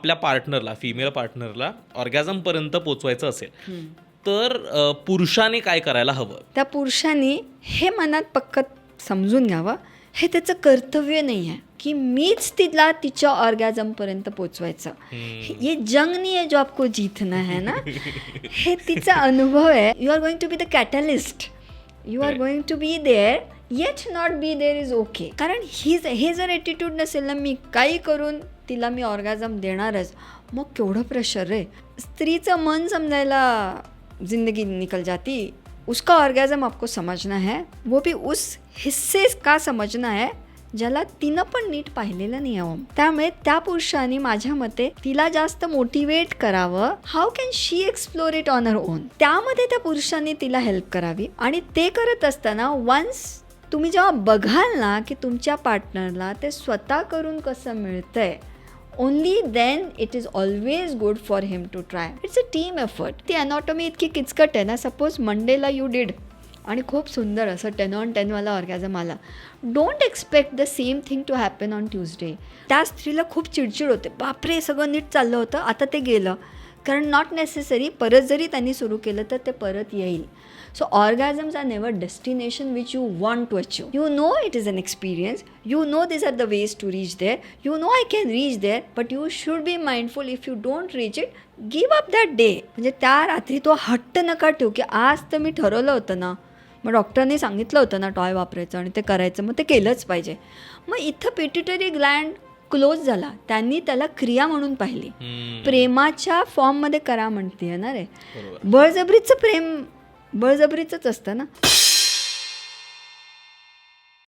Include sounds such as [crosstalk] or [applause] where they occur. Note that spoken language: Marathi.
आपल्या पार्टनरला फिमेल पार्टनरला ऑर्गॅझमपर्यंत पोचवायचं असेल तर पुरुषाने काय करायला हवं? त्या पुरुषांनी हे मनात पक्क समजून घ्यावं. हे त्याचं कर्तव्य नाही आहे की मीच तिला तिच्या ऑर्गॅझमपर्यंत पोचवायचं. ये जंग नहीं है जो आपको जीतना है ना? [laughs] हे तिचा अनुभव आहे. You are going to be the catalyst you are going to be there yet not be there is okay कारण ही हे जर ॲटिट्यूड नसेल ना मी काही करून तिला मी ऑर्गॅझम देणारच. मग केवढं प्रेशर रे? स्त्रीचं मन समजायला जिंदगी निकल जाती. उसका ऑर्गॅझम आपको समझना है. वो भी उस हिस्से का समजना है ज्याला तिनं पण नीट पाहिलेलं नाही आहे. त्यामुळे त्या पुरुषाने माझ्या मते तिला जास्त मोटिवेट करावं. How can she explore it on her own त्यामध्ये त्या पुरुषांनी तिला हेल्प करावी. आणि ते करत असताना वन्स तुम्ही जेव्हा बघाल ना की तुमच्या पार्टनरला ते स्वतः करून कसं मिळतंय only then it is always good for him to try it's a team effort ती अनॉटॉमी इतकी किचकट आहे ना. सपोज मंडेला यू डिड आणि खूप सुंदर असं टेन ऑन टेनवाला ऑर्गॅझम आला. Don't expect the same thing to happen on Tuesday त्या स्त्रीला खूप चिडचिड होते. बापरे सगळं नीट चाललं होतं. आता ते गेलं. कारण नॉट नेसेसरी परत जरी त्यांनी सुरू केलं तर ते परत येईल. So orgasms are never destination which you want to achieve you know it is an experience you know this are the ways to reach there you know I can reach there but you should be mindful if you don't reach it give up that day म्हणजे त्या रात्री तो हट्ट नका ठेवू की आज तर मी ठरवलं होतं ना. मग डॉक्टरने सांगितलं होतं ना टॉय वापरायचं आणि ते करायचं. मग ते केलंच पाहिजे. मग इथं पिट्युटरी ग्लँड क्लोज झाला त्यांनी त्याला क्रिया म्हणून पाहिली. प्रेमाच्या फॉर्ममध्ये करा म्हणते ना रे बळजबरीचं प्रेम बळजबरीचंच असतं ना?